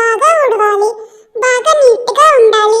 బాగా ఉడవాలి బాగా నీట్గా ఉండాలి.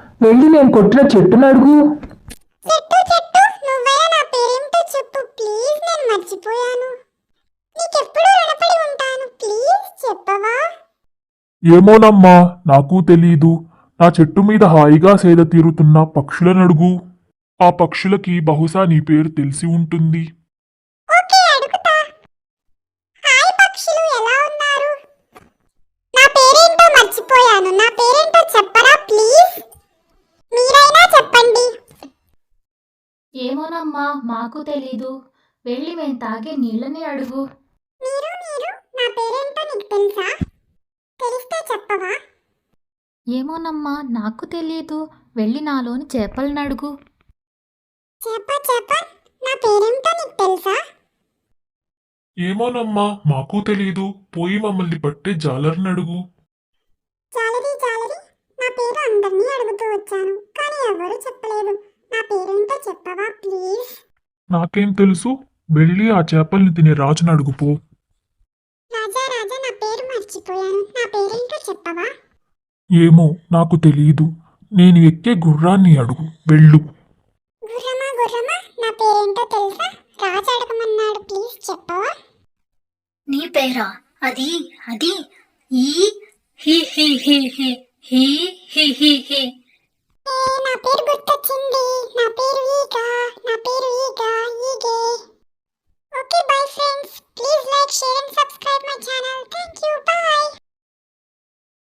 వెళ్ళి నేను కొట్టిన చెట్టును అడుగు. చెట్టు చెట్టు నువ్వైనా నా పేరేంటో చెప్పు. ప్లీజ్ నేను మర్చిపోయాను. నీకెప్పుడు రుణపడి ఉంటాను. ప్లీజ్ చెప్పవా? ఏమోనమ్మా నాకు తెలీదు. నా చెట్టు మీద హాయిగా సేద తీరుతున్న పక్షులను అడుగు. ఆ పక్షులకి బహుశా నీ పేరు తెలిసి ఉంటుంది. ఓకే అడుగుతా. హాయ్ పక్షులు ఎలా ఉన్నారు? నా పేరేంటో మర్చిపోయాను. నా పేరేంటో చెప్పరా ప్లీజ్? ఏమోనమ్మా మాకు తెలీదు. వెళ్ళి మేము తాగే నీళ్ళని అడుగు. మీరు మీరు నా పేరేంటో నీకు తెలుసా? తెలిస్తే చెప్పవా? ఏమోనమ్మా నాకు తెలియదు వెళ్ళి నాలోని చేపలను అడుగు. చెప్ప చెప్ప నా పేరేంటో నీకు తెలుసా? ఏమోనమ్మా మాకు తెలీదు. పోయి మమ్మల్ని పట్టే జాలర్ని అడుగు. జాలరి జాలరి నా పేరు అందరినీ అడుగుతూ వచ్చాను. కానీ ఎవరు చెప్పలేదు. చెప్పవా ప్లీజ్ నాకేం తెలుసు? వెళ్ళి ఆ చేపల్ని తినే రాజుని అడుగుపో. రాజా రాజా నా పేరు మర్చిపోయాను. నా పేరేంటో చెప్పవా? ఏమో నాకు తెలియదు. నేను ఎక్కే గుర్రాన్ని అడుగు. వెళ్ళు. గుర్రమా గుర్రమా? నా పేరేంటో తెలుసా? రాజు అడగమన్నాడు. ప్లీజ్ చెప్పవా? నీ పేరా? అది అది. ఈ హి హి హి హి హి హి హి హి. ఏ నా పేరు గుర్తొచ్చింది.